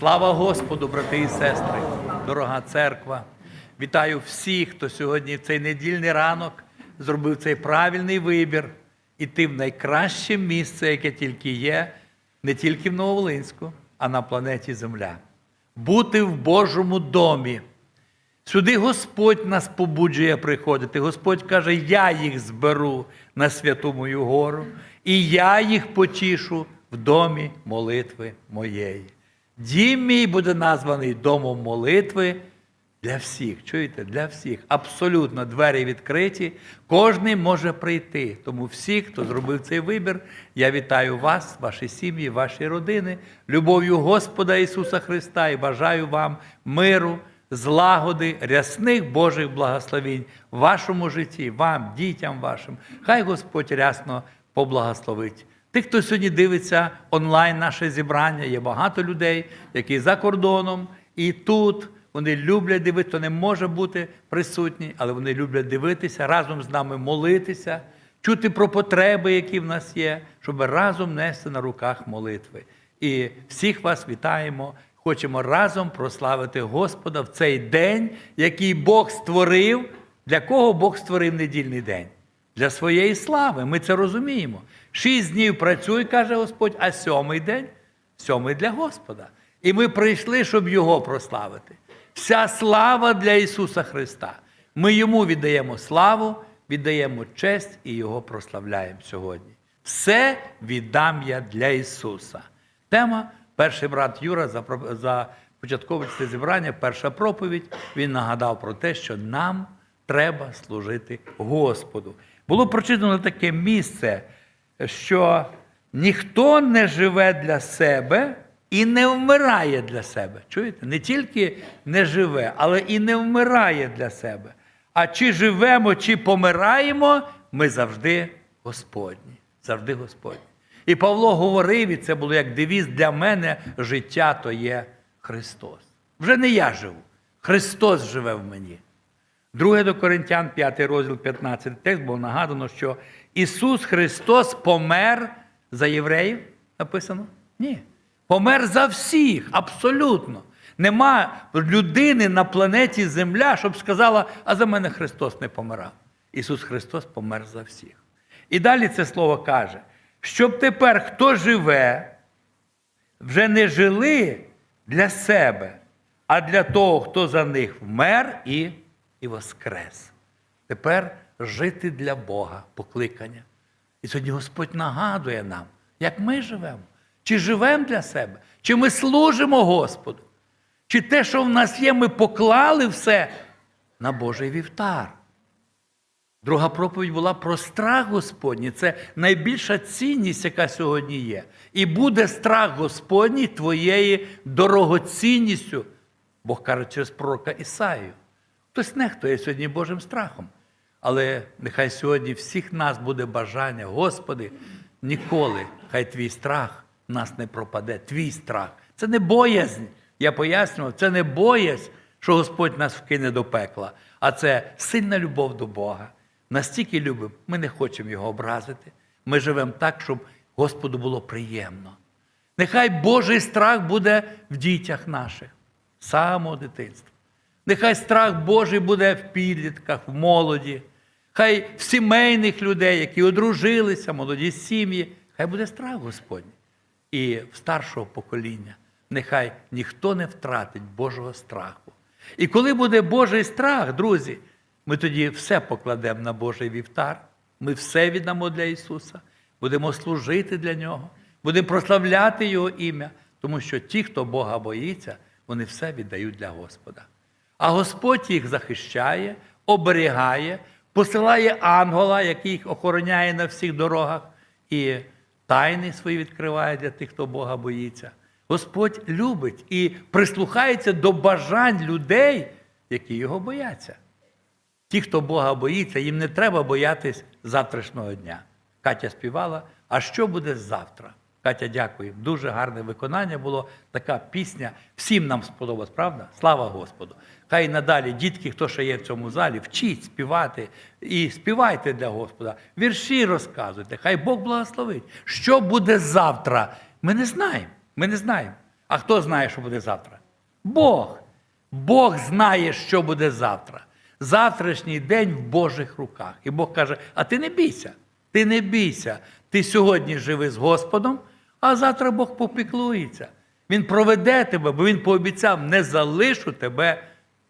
Слава Господу, брати і сестри, дорога церква. Вітаю всіх, хто сьогодні в цей недільний ранок зробив цей правильний вибір іти в найкраще місце, яке тільки є, не тільки в Нововолинську, а на планеті Земля. Бути в Божому домі. Сюди Господь нас побуджує приходити. Господь каже, я їх зберу на святу мою гору, і я їх потішу в домі молитви моєї. Дім мій буде названий домом молитви для всіх. Чуєте? Для всіх. Абсолютно двері відкриті. Кожний може прийти. Тому всі, хто зробив цей вибір, я вітаю вас, ваші сім'ї, ваші родини, любов'ю Господа Ісуса Христа і бажаю вам миру злагоди, рясних Божих благословінь в вашому житті, вам, дітям вашим. Хай Господь рясно поблагословить. Тих, хто сьогодні дивиться онлайн наше зібрання, є багато людей, які за кордоном і тут. Вони люблять дивитися, хто не може бути присутній, але вони люблять дивитися, разом з нами молитися, чути про потреби, які в нас є, щоб разом нести на руках молитви. І всіх вас вітаємо. Хочемо разом прославити Господа в цей день, який Бог створив. Для кого Бог створив недільний день? Для своєї слави. Ми це розуміємо. Шість днів працюй, каже Господь, а сьомий день сьомий для Господа. І ми прийшли, щоб Його прославити. Вся слава для Ісуса Христа. Ми Йому віддаємо славу, віддаємо честь і Його прославляємо сьогодні. Все віддам я для Ісуса. Тема перший брат Юра за, це зібрання, перша проповідь, він нагадав про те, що нам треба служити Господу. Було прочитано таке місце, що ніхто не живе для себе і не вмирає для себе. Чуєте? Не тільки не живе, але і не вмирає для себе. А чи живемо, чи помираємо, ми завжди Господні. Завжди Господні. І Павло говорив, і це було як девіз для мене життя то є Христос. Вже не я живу. Христос живе в мені. Друге до Коринтян, 5 розділ, 15 текст, було нагадано, що Ісус Христос помер за євреїв, написано? Ні. Помер за всіх, абсолютно. Нема людини на планеті Земля, щоб сказала, а за мене Христос не помирав. Ісус Христос помер за всіх. І далі це слово каже, щоб тепер хто живе, вже не жили для себе, а для того, хто за них вмер і, і воскрес. Тепер жити для Бога, покликання. І сьогодні Господь нагадує нам, як ми живемо. Чи живемо для себе, чи ми служимо Господу, чи те, що в нас є, ми поклали все на Божий вівтар. Друга проповідь була про страх Господній. Це найбільша цінність, яка сьогодні є. І буде страх Господній твоєю дорогоцінністю. Бог каже через пророка Ісаю. Хтось нехтує сьогодні Божим страхом. Але нехай сьогодні всіх нас буде бажання, Господи, ніколи, хай твій страх нас не пропаде. Твій страх. Це не боязнь. Я пояснював, це не боязнь, що Господь нас вкине до пекла, а це сильна любов до Бога. Настільки любимо, ми не хочемо його образити. Ми живемо так, щоб Господу було приємно. Нехай Божий страх буде в дітях наших, самого дитинства. Нехай страх Божий буде в підлітках, в молоді, хай в сімейних людей, які одружилися, молоді сім'ї, хай буде страх Господній. І в старшого покоління нехай ніхто не втратить Божого страху. І коли буде Божий страх, друзі, ми тоді все покладемо на Божий вівтар, ми все віддамо для Ісуса, будемо служити для Нього, будемо прославляти Його ім'я, тому що ті, хто Бога боїться, вони все віддають для Господа. А Господь їх захищає, оберігає, посилає ангела, який їх охороняє на всіх дорогах, і тайни свої відкриває для тих, хто Бога боїться. Господь любить і прислухається до бажань людей, які його бояться. Ті, хто Бога боїться, їм не треба боятись завтрашнього дня. Катя співала, а що буде завтра? Катя, дякую. Дуже гарне виконання було. Така пісня. Всім нам сподобалась, правда? Слава Господу. Хай надалі, дітки, хто ще є в цьому залі, вчіть співати і співайте для Господа. Вірші розказуйте. Хай Бог благословить. Що буде завтра? Ми не знаємо. Ми не знаємо. А хто знає, що буде завтра? Бог. Бог знає, що буде завтра. Завтрашній день в Божих руках. І Бог каже: а ти не бійся, ти не бійся. Ти сьогодні живи з Господом, а завтра Бог попіклується. Він проведе тебе, бо Він пообіцяв, не залишу тебе,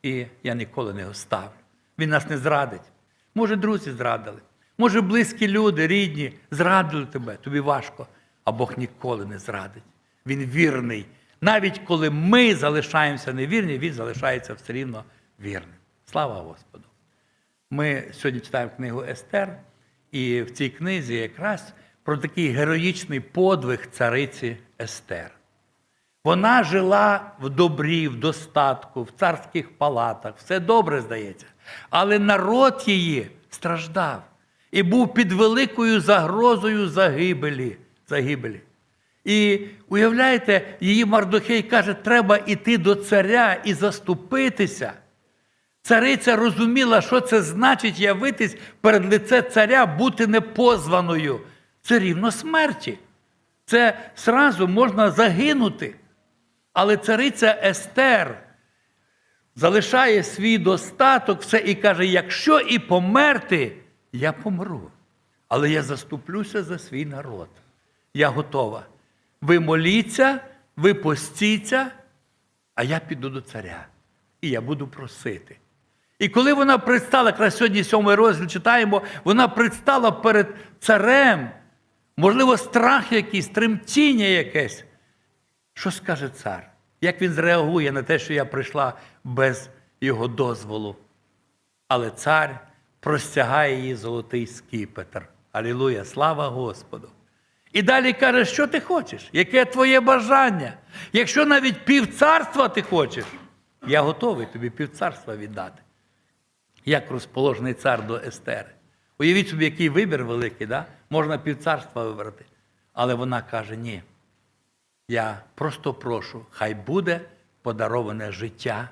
і я ніколи не оставлю. Він нас не зрадить. Може, друзі зрадили, може, близькі люди, рідні, зрадили тебе, тобі важко, а Бог ніколи не зрадить. Він вірний. Навіть коли ми залишаємося невірні, Він залишається все рівно вірним. Слава Господу! Ми сьогодні читаємо книгу Естер, і в цій книзі якраз про такий героїчний подвиг цариці Естер. Вона жила в добрі, в достатку, в царських палатах, все добре здається. Але народ її страждав і був під великою загрозою загибелі. загибелі. І уявляєте, її Мардохей каже, треба йти до царя і заступитися. Цариця розуміла, що це значить явитись перед лице царя, бути непозваною. Це рівно смерті. Це сразу можна загинути. Але цариця Естер залишає свій достаток, все і каже: якщо і померти, я помру. Але я заступлюся за свій народ. Я готова. Ви моліться, ви постіться, а я піду до царя. І я буду просити. І коли вона предстала, якраз сьогодні сьомий розділ читаємо, вона предстала перед царем, можливо, страх якийсь, тремтіння якесь. Що скаже цар? Як він зреагує на те, що я прийшла без його дозволу? Але цар простягає їй золотий скіпетр. Алілуя, слава Господу! І далі каже, що ти хочеш? Яке твоє бажання? Якщо навіть півцарства ти хочеш, я готовий тобі півцарства віддати. Як розположений цар до Естери. Уявіть собі, який вибір великий, да? можна півцарства вибрати. Але вона каже: ні. Я просто прошу, хай буде подароване життя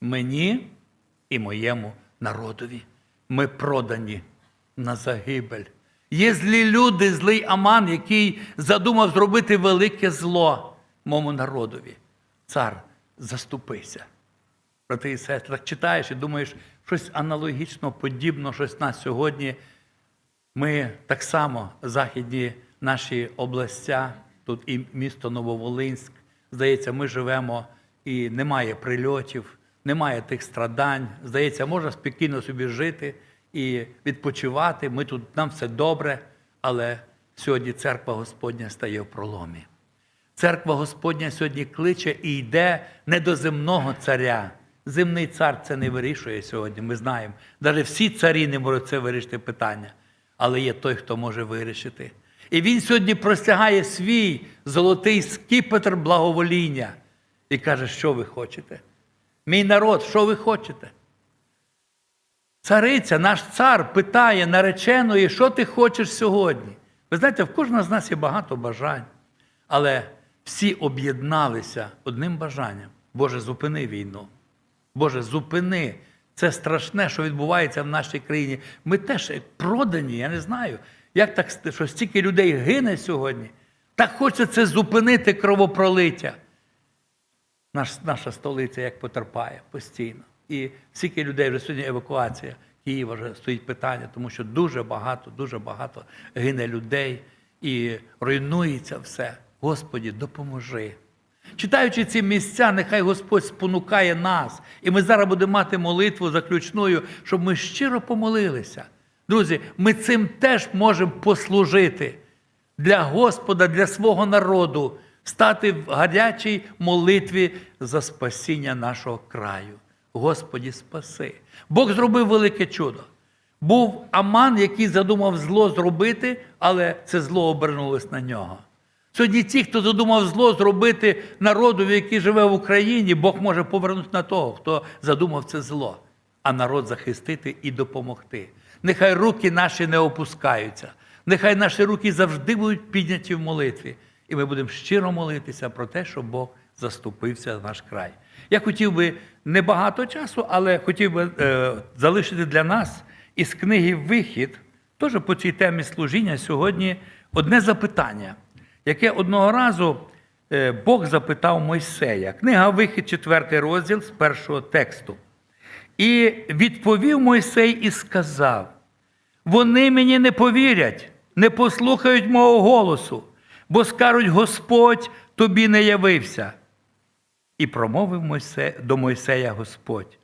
мені і моєму народові. Ми продані на загибель. Є злі люди, злий Аман, який задумав зробити велике зло моєму народові. Цар, заступися. Брати і сестри, так читаєш і думаєш, щось аналогічно, подібно, щось на сьогодні. Ми так само, західні наші областя, тут і місто Нововолинськ, здається, ми живемо і немає прильотів, немає тих страдань. Здається, можна спокійно собі жити і відпочивати. Ми тут нам все добре, але сьогодні церква Господня стає в проломі. Церква Господня сьогодні кличе і йде не до земного царя. Земний цар це не вирішує сьогодні. Ми знаємо. Навіть всі царі не можуть це вирішити питання. Але є той, хто може вирішити. І він сьогодні простягає свій золотий скіпетр благовоління і каже, що ви хочете? Мій народ, що ви хочете? Цариця, наш цар питає нареченої, що ти хочеш сьогодні. Ви знаєте, в кожного з нас є багато бажань, але всі об'єдналися одним бажанням. Боже, зупини війну. Боже, зупини. Це страшне, що відбувається в нашій країні. Ми теж продані, я не знаю. Як так, що стільки людей гине сьогодні? Так хочеться зупинити кровопролиття. Наш, наша столиця як потерпає постійно. І стільки людей вже сьогодні евакуація Києва вже стоїть питання, тому що дуже багато, дуже багато гине людей і руйнується все. Господі, допоможи. Читаючи ці місця, нехай Господь спонукає нас. І ми зараз будемо мати молитву заключною, щоб ми щиро помолилися. Друзі, ми цим теж можемо послужити для Господа, для свого народу, стати в гарячій молитві за спасіння нашого краю. Господі, спаси. Бог зробив велике чудо. Був Аман, який задумав зло зробити, але це зло обернулось на нього. Сьогодні ті, хто задумав зло зробити народу, який живе в Україні, Бог може повернути на того, хто задумав це зло, а народ захистити і допомогти. Нехай руки наші не опускаються, нехай наші руки завжди будуть підняті в молитві. І ми будемо щиро молитися про те, щоб Бог заступився за наш край. Я хотів би небагато часу, але хотів би е, залишити для нас із книги Вихід, теж по цій темі служіння сьогодні одне запитання, яке одного разу е, Бог запитав Мойсея. Книга Вихід, 4 розділ з першого тексту. І відповів Мойсей і сказав: вони мені не повірять, не послухають мого голосу, бо скажуть, Господь тобі не явився. І промовив Мойсе, до Мойсея Господь,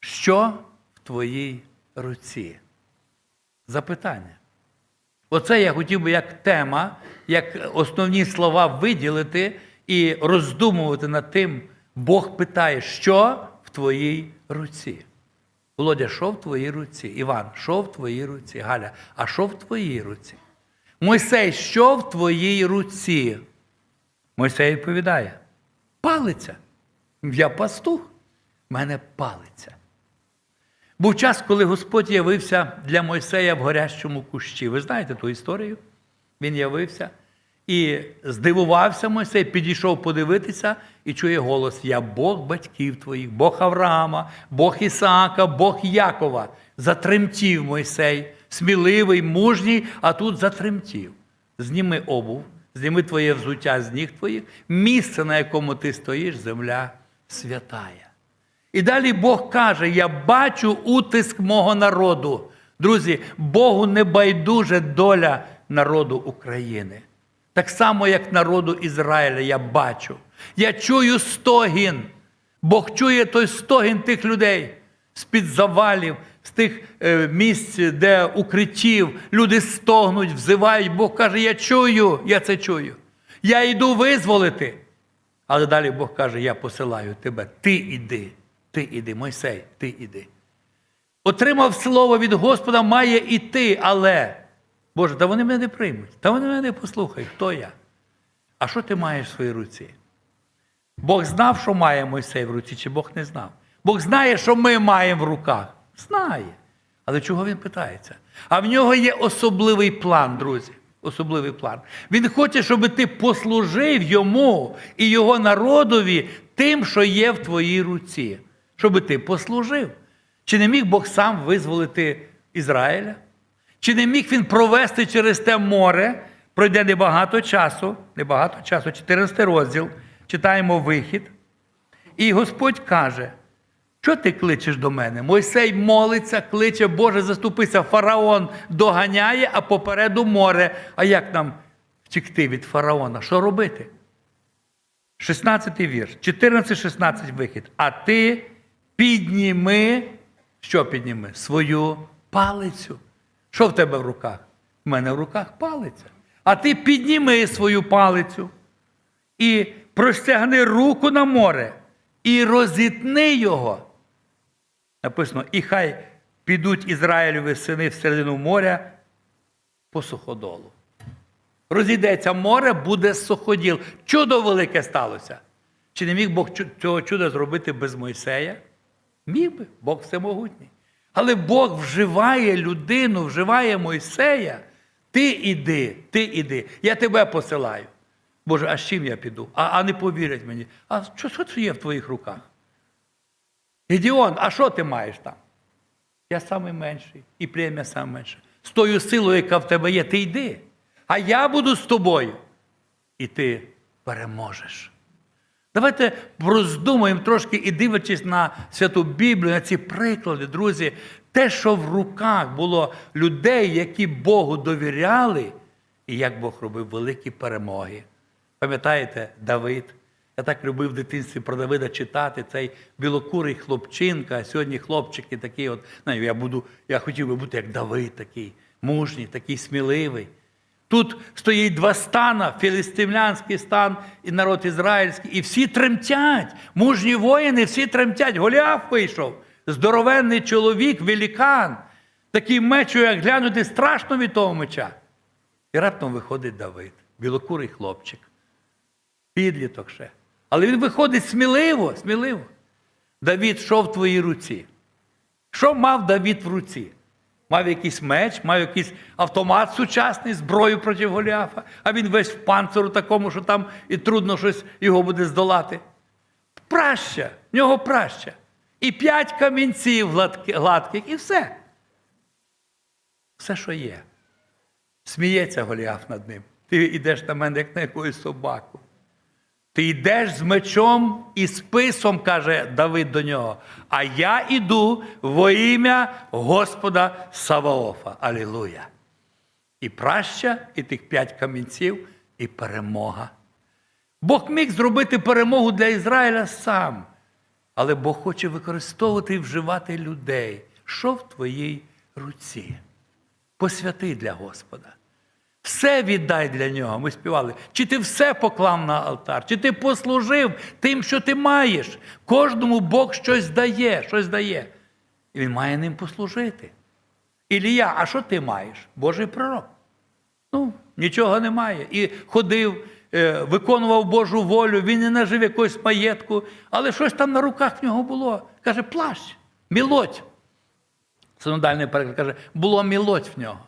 що в твоїй руці? Запитання. Оце я хотів би як тема, як основні слова виділити і роздумувати над тим, Бог питає, що в твоїй руці. Володя, що в твоїй руці? Іван, що в твоїй руці? Галя, а що в твоїй руці? Мойсей, що в твоїй руці? Мойсей відповідає: палиця. Я пастух, в мене палиця. Був час, коли Господь явився для Мойсея в горящому кущі. Ви знаєте ту історію? Він явився і здивувався Мойсей, підійшов подивитися і чує голос: Я Бог батьків твоїх, Бог Авраама, Бог Ісаака, Бог Якова. Затремтів Мойсей, сміливий, мужній, а тут затремтів. Зніми обув, зніми твоє взуття з ніг твоїх, місце, на якому ти стоїш, земля святая. І далі Бог каже: Я бачу утиск мого народу. Друзі, Богу не байдуже доля народу України. Так само, як народу Ізраїля, я бачу. Я чую стогін. Бог чує той стогін тих людей з-під завалів, з тих е, місць, де укриттів, люди стогнуть, взивають. Бог каже: Я чую, я це чую. Я йду визволити. Але далі Бог каже: Я посилаю тебе. Ти іди, ти іди, Мойсей, ти іди. Отримав слово від Господа, має іти, але. Боже, та вони мене не приймуть, та вони мене не послухають, хто я? А що ти маєш в своїй руці? Бог знав, що має Мойсей в руці, чи Бог не знав? Бог знає, що ми маємо в руках. Знає. Але чого він питається? А в нього є особливий план, друзі. Особливий план. Він хоче, щоб ти послужив йому і його народові тим, що є в твоїй руці. Щоб ти послужив. Чи не міг Бог сам визволити Ізраїля? Чи не міг він провести через те море? Пройде небагато часу, небагато часу, 14 розділ, читаємо вихід. І Господь каже: що ти кличеш до мене? Мойсей молиться, кличе, Боже, заступися. Фараон доганяє, а попереду море. А як нам втікти від фараона? Що робити? 16 вірш, 14-16 вихід. А ти підніми, що підніми? Свою палицю. Що в тебе в руках? У мене в руках палиця. А ти підніми свою палицю і простягни руку на море і розітни його. Написано, і хай підуть Ізраїлеві сини всередину моря по суходолу. Розійдеться море, буде суходіл. Чудо велике сталося. Чи не міг Бог цього чуда зробити без Мойсея? Міг би, Бог всемогутній. Але Бог вживає людину, вживає Мойсея. Ти іди, ти іди, я тебе посилаю. Боже, а з чим я піду? А, а не повірять мені. А що, що це є в твоїх руках? Гедіон, а що ти маєш там? Я самий менший, і плем'я саме менше. З тою силою, яка в тебе є, ти йди. А я буду з тобою. І ти переможеш. Давайте роздумаємо трошки і дивлячись на Святу Біблію, на ці приклади, друзі, те, що в руках було людей, які Богу довіряли, і як Бог робив великі перемоги. Пам'ятаєте, Давид? Я так любив в дитинстві про Давида читати цей білокурий хлопчинка, а сьогодні хлопчики такі, от, знаю, я буду, я хотів би бути як Давид, такий мужній, такий сміливий. Тут стоїть два стана: філістимлянський стан і народ ізраїльський. І всі тремтять. Мужні воїни, всі тремтять. Голіаф вийшов. Здоровенний чоловік, великан. Такий меч, як глянути, страшно від того меча. І раптом виходить Давид, білокурий хлопчик, підліток ще. Але він виходить сміливо, сміливо. Давід, що в твоїй руці? Що мав Давід в руці? Мав якийсь меч, мав якийсь автомат сучасний, зброю проти Голіафа, а він весь в панциру такому, що там і трудно щось його буде здолати. Праща, в нього праща. І п'ять камінців гладких, і все. Все, що є. Сміється Голіаф над ним. Ти йдеш на мене, як на якусь собаку. Ти йдеш з мечом і списом, каже Давид до нього. А я іду во ім'я Господа Саваофа. Алілуя. І праща, і тих п'ять камінців, і перемога. Бог міг зробити перемогу для Ізраїля сам, але Бог хоче використовувати і вживати людей. Що в твоїй руці? Посвяти для Господа. Все віддай для нього. Ми співали. Чи ти все поклав на алтар, чи ти послужив тим, що ти маєш. Кожному Бог щось дає, щось дає. І він має ним послужити. Ілія, а що ти маєш? Божий пророк. Ну, нічого немає. І ходив, е, виконував Божу волю, він не нажив якогось маєтку, але щось там на руках в нього було. Каже, плащ, мілоть. Синодальний переклад каже, було мілоть в нього.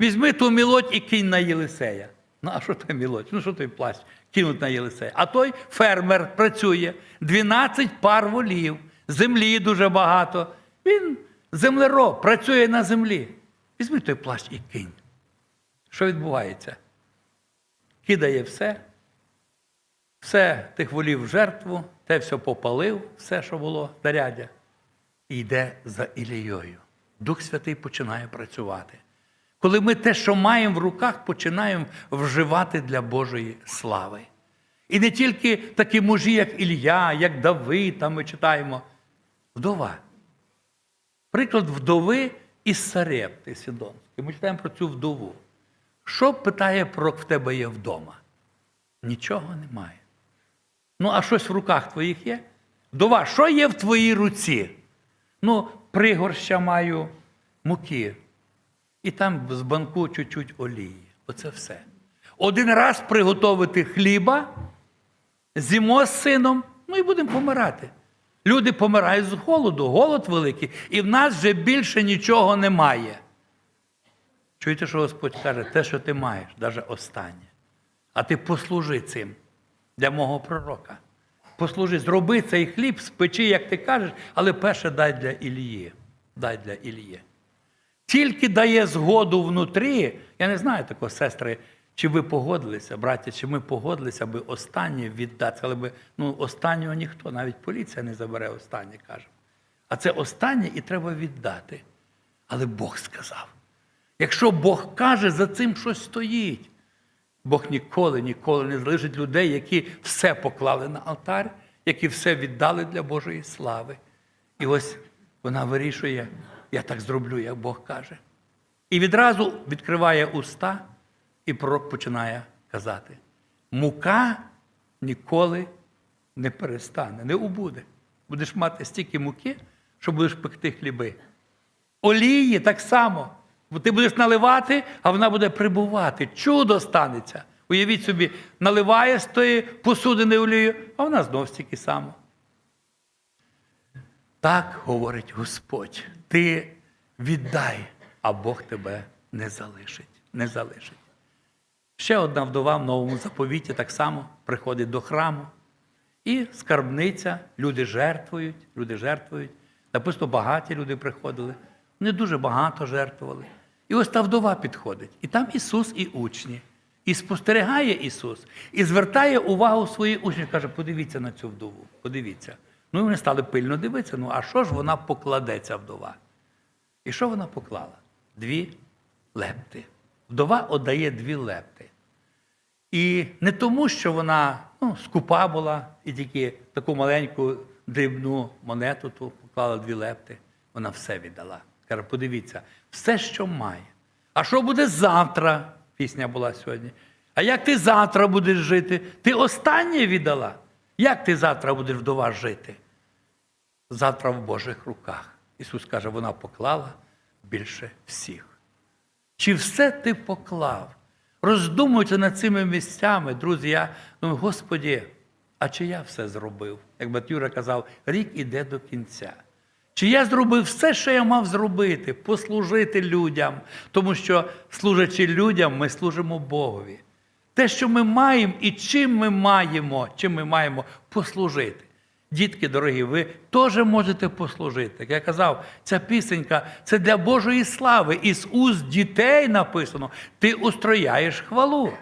Візьми ту мілоть і кинь на Єлисея. Ну, а що той мілоть? Ну, що той плащ? Кинуть на Єлисея. А той фермер працює, 12 пар волів, землі дуже багато. Він землероб, працює на землі. Візьми той плащ і кинь. Що відбувається? Кидає все, все тих волів в жертву, те все попалив, все, що було, зарядя, і йде за Ілією. Дух Святий починає працювати. Коли ми те, що маємо в руках, починаємо вживати для Божої слави. І не тільки такі мужі, як Ілля, як Давид, там ми читаємо. Вдова. Приклад вдови із Сарепти Сідонської. Ми читаємо про цю вдову. Що питає пророк в тебе є вдома? Нічого немає. Ну, а щось в руках твоїх є? Вдова, що є в твоїй руці? Ну, пригорща маю муки. І там з банку чуть-чуть олії. Оце все. Один раз приготувати хліба, з'їмо з сином, ну і будемо помирати. Люди помирають з голоду, голод великий, і в нас вже більше нічого немає. Чуєте, що Господь каже, те, що ти маєш, навіть останнє. А ти послужи цим для мого пророка. Послужи, зроби цей хліб, спечи, як ти кажеш, але перше дай для Ілії. Дай для Ілії. Тільки дає згоду внутрі, я не знаю такого, сестри, чи ви погодилися, браття, чи ми погодилися, аби останнє віддати. Але би, ну, останнього ніхто, навіть поліція не забере останнє, каже. А це останнє і треба віддати. Але Бог сказав. Якщо Бог каже, за цим щось стоїть. Бог ніколи, ніколи не залишить людей, які все поклали на алтар, які все віддали для Божої слави. І ось вона вирішує, я так зроблю, як Бог каже. І відразу відкриває уста, і пророк починає казати: мука ніколи не перестане, не убуде. Будеш мати стільки муки, що будеш пекти хліби. Олії так само. Бо ти будеш наливати, а вона буде прибувати. Чудо станеться. Уявіть собі, наливає з тої посудини олію, а вона знов стільки само. Так говорить Господь. Ти віддай, а Бог тебе не залишить. Не залишить. Ще одна вдова в новому заповіті так само приходить до храму. І скарбниця, люди жертвують, люди жертвують. Написано, багаті люди приходили. Вони дуже багато жертвували. І ось та вдова підходить. І там Ісус і учні. І спостерігає Ісус, і звертає увагу своїх учнів. Каже, подивіться на цю вдову, подивіться. Ну і вони стали пильно дивитися. Ну, а що ж вона покладе, ця вдова? І що вона поклала? Дві лепти. Вдова віддає дві лепти. І не тому, що вона ну, скупа була і тільки таку маленьку дрібну монету ту поклала дві лепти. Вона все віддала. Каже, подивіться, все, що має. А що буде завтра? Пісня була сьогодні. А як ти завтра будеш жити? Ти останнє віддала. Як ти завтра будеш вдова жити? Завтра в Божих руках. Ісус каже, вона поклала більше всіх. Чи все ти поклав? Роздумуйте над цими місцями, друзі. Я думаю, Господі, а чи я все зробив? Як Батюра казав, рік іде до кінця. Чи я зробив все, що я мав зробити, послужити людям, тому що, служачи людям, ми служимо Богові. Те, що ми маємо і чим ми маємо, чим ми маємо послужити. Дітки дорогі, ви теж можете послужити. Як я казав, ця пісенька це для Божої слави. Із уст дітей написано, ти устрояєш хвалу.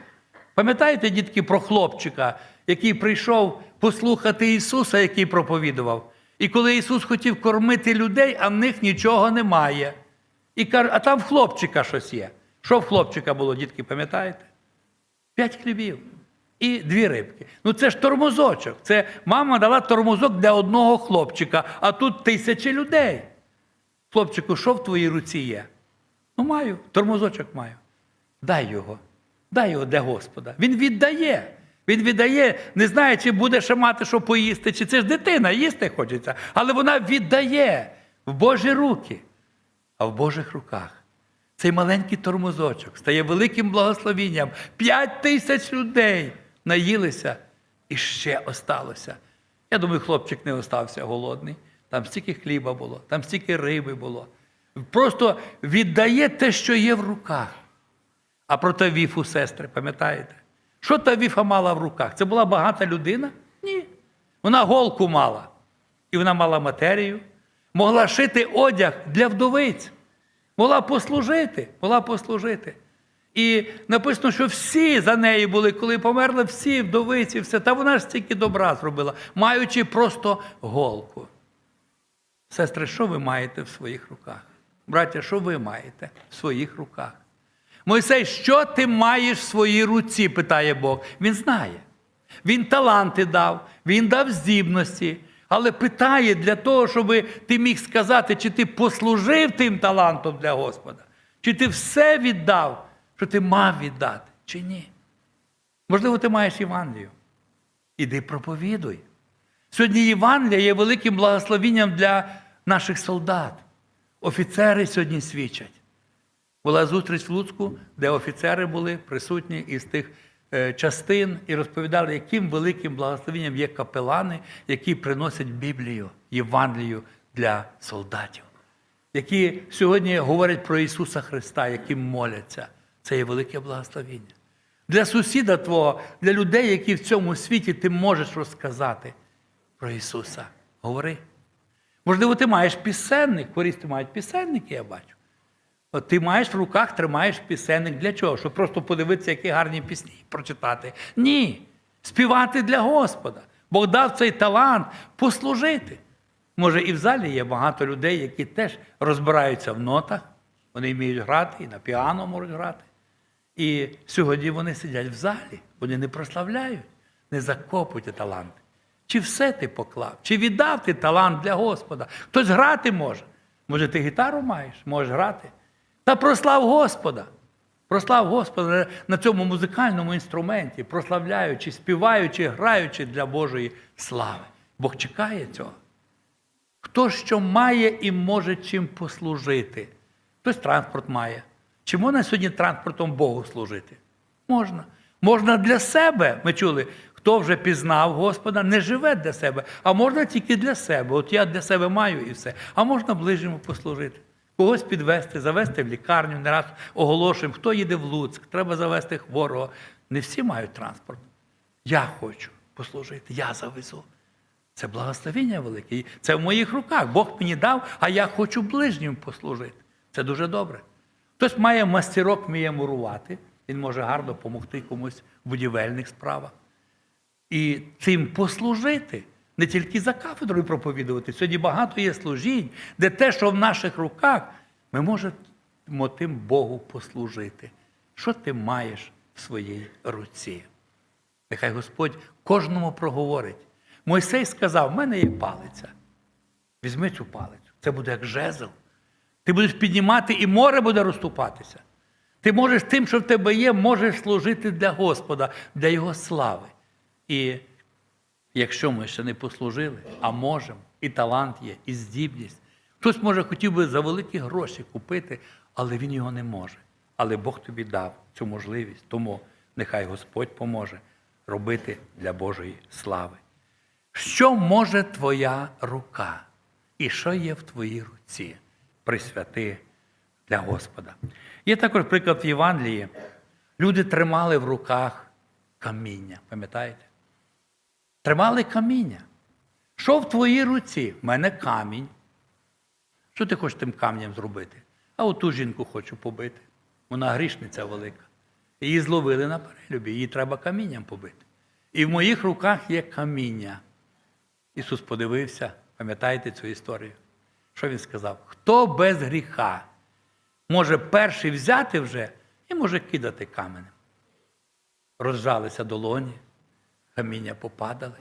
Пам'ятаєте, дітки, про хлопчика, який прийшов послухати Ісуса, який проповідував. І коли Ісус хотів кормити людей, а в них нічого немає. І каже, а там в хлопчика щось є. Що в хлопчика було, дітки, пам'ятаєте? П'ять хлібів і дві рибки. Ну це ж тормозочок. Це мама дала тормозок для одного хлопчика, а тут тисячі людей. Хлопчику, що в твоїй руці є? Ну, маю, тормозочок маю. Дай його. Дай його для Господа. Він віддає. Він віддає, не знає, чи буде ще мати що поїсти, чи це ж дитина, їсти хочеться. Але вона віддає в Божі руки, а в Божих руках. Цей маленький тормозочок стає великим благословінням. П'ять тисяч людей наїлися і ще осталося. Я думаю, хлопчик не остався голодний. Там стільки хліба було, там стільки риби було. Просто віддає те, що є в руках. А про Тавіфу, сестри, пам'ятаєте? Що Тавіфа мала в руках? Це була багата людина? Ні. Вона голку мала. І вона мала матерію, могла шити одяг для вдовиць, могла послужити, могла послужити. І написано, що всі за нею були, коли померли всі вдовиці, все. Та вона ж стільки добра зробила, маючи просто голку. Сестри, що ви маєте в своїх руках? Браття, що ви маєте в своїх руках? Мойсей, що ти маєш в своїй руці? питає Бог. Він знає. Він таланти дав, він дав здібності, але питає для того, щоб ти міг сказати, чи ти послужив тим талантом для Господа, чи ти все віддав, що ти мав віддати, чи ні. Можливо, ти маєш Євангелію. Іди проповідуй. Сьогодні Євангелія є великим благословенням для наших солдат. Офіцери сьогодні свідчать. Була зустріч в Луцьку, де офіцери були присутні із тих е, частин і розповідали, яким великим благословенням є капелани, які приносять Біблію, Євангелію для солдатів, які сьогодні говорять про Ісуса Христа, які моляться. Це є велике благословення. Для сусіда твого, для людей, які в цьому світі ти можеш розказати про Ісуса. Говори. Можливо, ти маєш пісенник, користи мають пісенники, я бачу. От ти маєш в руках, тримаєш пісенник для чого? Щоб просто подивитися, які гарні пісні прочитати. Ні. Співати для Господа. Бог дав цей талант послужити. Може, і в залі є багато людей, які теж розбираються в нотах, вони вміють грати, і на піано можуть грати. І сьогодні вони сидять в залі, вони не прославляють, не закопують таланти. Чи все ти поклав? Чи віддав ти талант для Господа? Хтось грати може. Може, ти гітару маєш, можеш грати. Та прослав Господа. Прослав Господа на цьому музикальному інструменті, прославляючи, співаючи, граючи для Божої слави. Бог чекає цього. Хто що має і може чим послужити? Хтось транспорт має. Чи можна сьогодні транспортом Богу служити? Можна. Можна для себе. Ми чули, хто вже пізнав Господа, не живе для себе, а можна тільки для себе. От я для себе маю і все. А можна ближньому послужити. Когось підвести, завести в лікарню, не раз оголошуємо, хто їде в Луцьк, треба завести хворого. Не всі мають транспорт. Я хочу послужити, я завезу. Це благословення велике. Це в моїх руках. Бог мені дав, а я хочу ближнім послужити. Це дуже добре. Хтось має мастерок, вміє мурувати, він може гарно допомогти комусь в будівельних справах. І цим послужити, не тільки за кафедрою проповідувати. Сьогодні багато є служінь, де те, що в наших руках, ми можемо тим Богу послужити. Що ти маєш в своїй руці? Нехай Господь кожному проговорить. Мойсей сказав: в мене є палиця. Візьми цю палицю. Це буде як жезл. Ти будеш піднімати, і море буде розступатися. Ти можеш тим, що в тебе є, можеш служити для Господа, для Його слави. І якщо ми ще не послужили, а можемо, і талант є, і здібність. Хтось, може, хотів би за великі гроші купити, але він його не може. Але Бог тобі дав цю можливість, тому нехай Господь поможе робити для Божої слави. Що може твоя рука? І що є в твоїй руці? Присвяти для Господа. Є також приклад в Євангелії. Люди тримали в руках каміння, пам'ятаєте? Тримали каміння. Що в твоїй руці? В мене камінь. Що ти хочеш тим камнем зробити? А оту жінку хочу побити. Вона грішниця велика. Її зловили на перелюбі, її треба камінням побити. і в моїх руках є каміння. Ісус подивився, пам'ятаєте цю історію? Що Він сказав? Хто без гріха може перший взяти вже і може кидати каменем? Розжалися долоні, каміння попадали.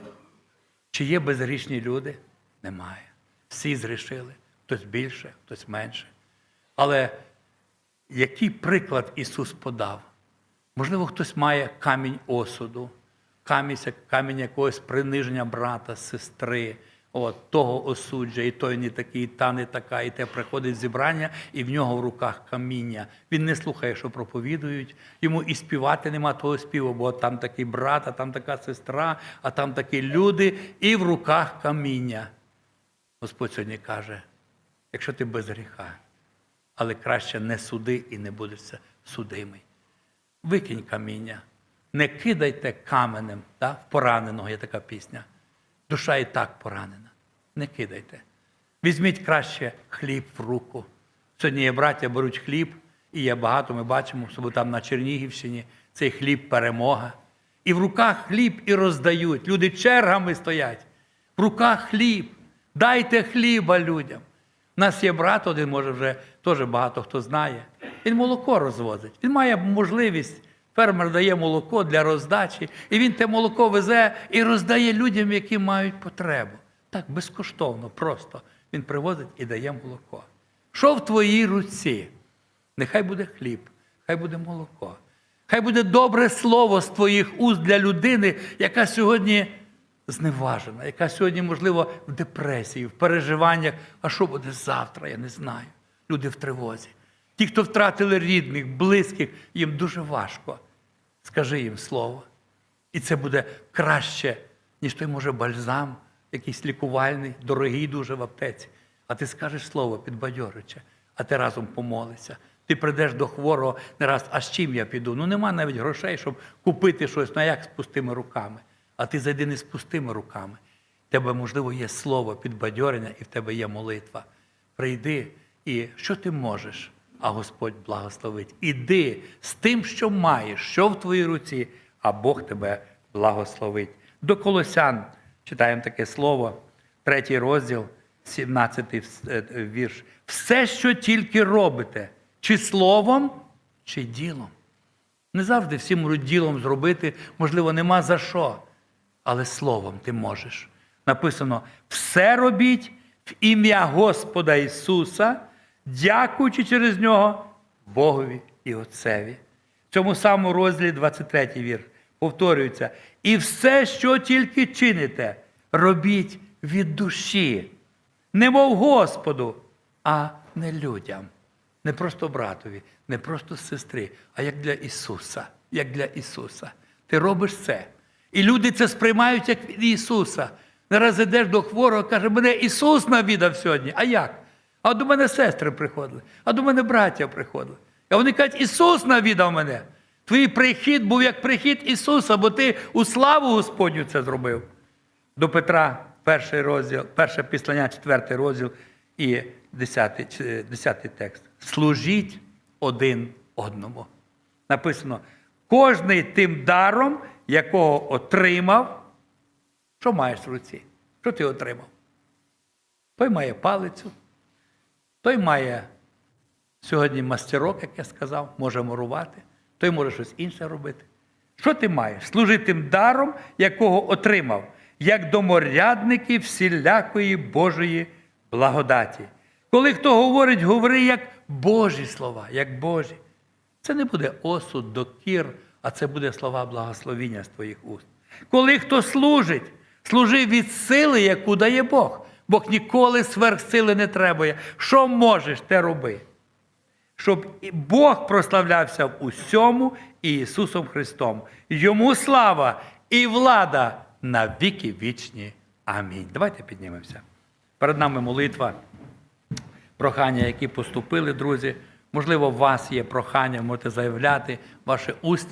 Чи є безгрішні люди? Немає. Всі згрішили, хтось більше, хтось менше. Але який приклад Ісус подав? Можливо, хтось має камінь осуду, камінь, камінь якогось приниження брата, сестри, от, того осуджує, і той не такий, і та не така, і те приходить зібрання, і в нього в руках каміння. Він не слухає, що проповідують, йому і співати нема того співу, бо там такий брат, а там така сестра, а там такі люди, і в руках каміння. Господь сьогодні каже, якщо ти без гріха, але краще не суди і не будешся судимий. Викинь каміння, не кидайте каменем, да? в пораненого є така пісня. Душа і так поранена. Не кидайте. Візьміть краще хліб в руку. Сьогодні є браття беруть хліб, і є багато, ми бачимо, що там на Чернігівщині цей хліб перемога. І в руках хліб і роздають. Люди чергами стоять. В руках хліб. Дайте хліба людям. У нас є брат один, може, вже теж багато хто знає. Він молоко розвозить. Він має можливість. Фермер дає молоко для роздачі, і він те молоко везе і роздає людям, які мають потребу. Так, безкоштовно, просто. Він привозить і дає молоко. Що в твоїй руці? Нехай буде хліб, хай буде молоко. Хай буде добре слово з твоїх уст для людини, яка сьогодні зневажена, яка сьогодні, можливо, в депресії, в переживаннях. А що буде завтра, я не знаю. Люди в тривозі. Ті, хто втратили рідних, близьких, їм дуже важко. Скажи їм слово. І це буде краще, ніж той, може, бальзам, якийсь лікувальний, дорогий дуже в аптеці. А ти скажеш слово підбадьориче, а ти разом помолишся. Ти прийдеш до хворого не раз, а з чим я піду? Ну нема навіть грошей, щоб купити щось, ну а як з пустими руками. А ти зайди не з пустими руками. В тебе, можливо, є слово підбадьорення, і в тебе є молитва. Прийди, і що ти можеш? А Господь благословить. Іди з тим, що маєш, що в твоїй руці, а Бог тебе благословить. До Колосян читаємо таке слово, третій розділ, 17 вірш. Все, що тільки робите, чи словом, чи ділом. Не завжди всі можуть ділом зробити, можливо, нема за що. Але словом ти можеш. Написано: все робіть в ім'я Господа Ісуса, дякуючи через нього Богові і Отцеві. В цьому самому розділі 23 вір повторюється. І все, що тільки чините, робіть від душі, не мов Господу, а не людям. Не просто братові, не просто сестри, а як для Ісуса. Як для Ісуса. Ти робиш це. І люди це сприймають як від Ісуса. Не раз йдеш до хворого, каже, мене Ісус навідав сьогодні. А як? А до мене сестри приходили, а до мене браття приходили. А вони кажуть, Ісус навідав мене. Твій прихід був як прихід Ісуса, бо ти у славу Господню це зробив. До Петра, перший розділ, перше післання, четвертий розділ і десятий, десятий текст. Служіть один одному. Написано: кожний тим даром, якого отримав, що маєш в руці? Що ти отримав? Той має палицю, той має сьогодні мастерок, як я сказав, може мурувати, той може щось інше робити. Що ти маєш? Служи тим даром, якого отримав, як доморядники всілякої Божої благодаті. Коли хто говорить, говори як Божі слова, як Божі. Це не буде осуд, докір, а це буде слова благословіння з твоїх уст. Коли хто служить, служи від сили, яку дає Бог. Бог ніколи сверхсили не требує. Що можеш, те роби. Щоб Бог прославлявся в усьому і Ісусом Христом. Йому слава і влада на віки вічні. Амінь. Давайте піднімемося. Перед нами молитва, прохання, які поступили, друзі. Можливо, у вас є прохання, можете заявляти ваші усні.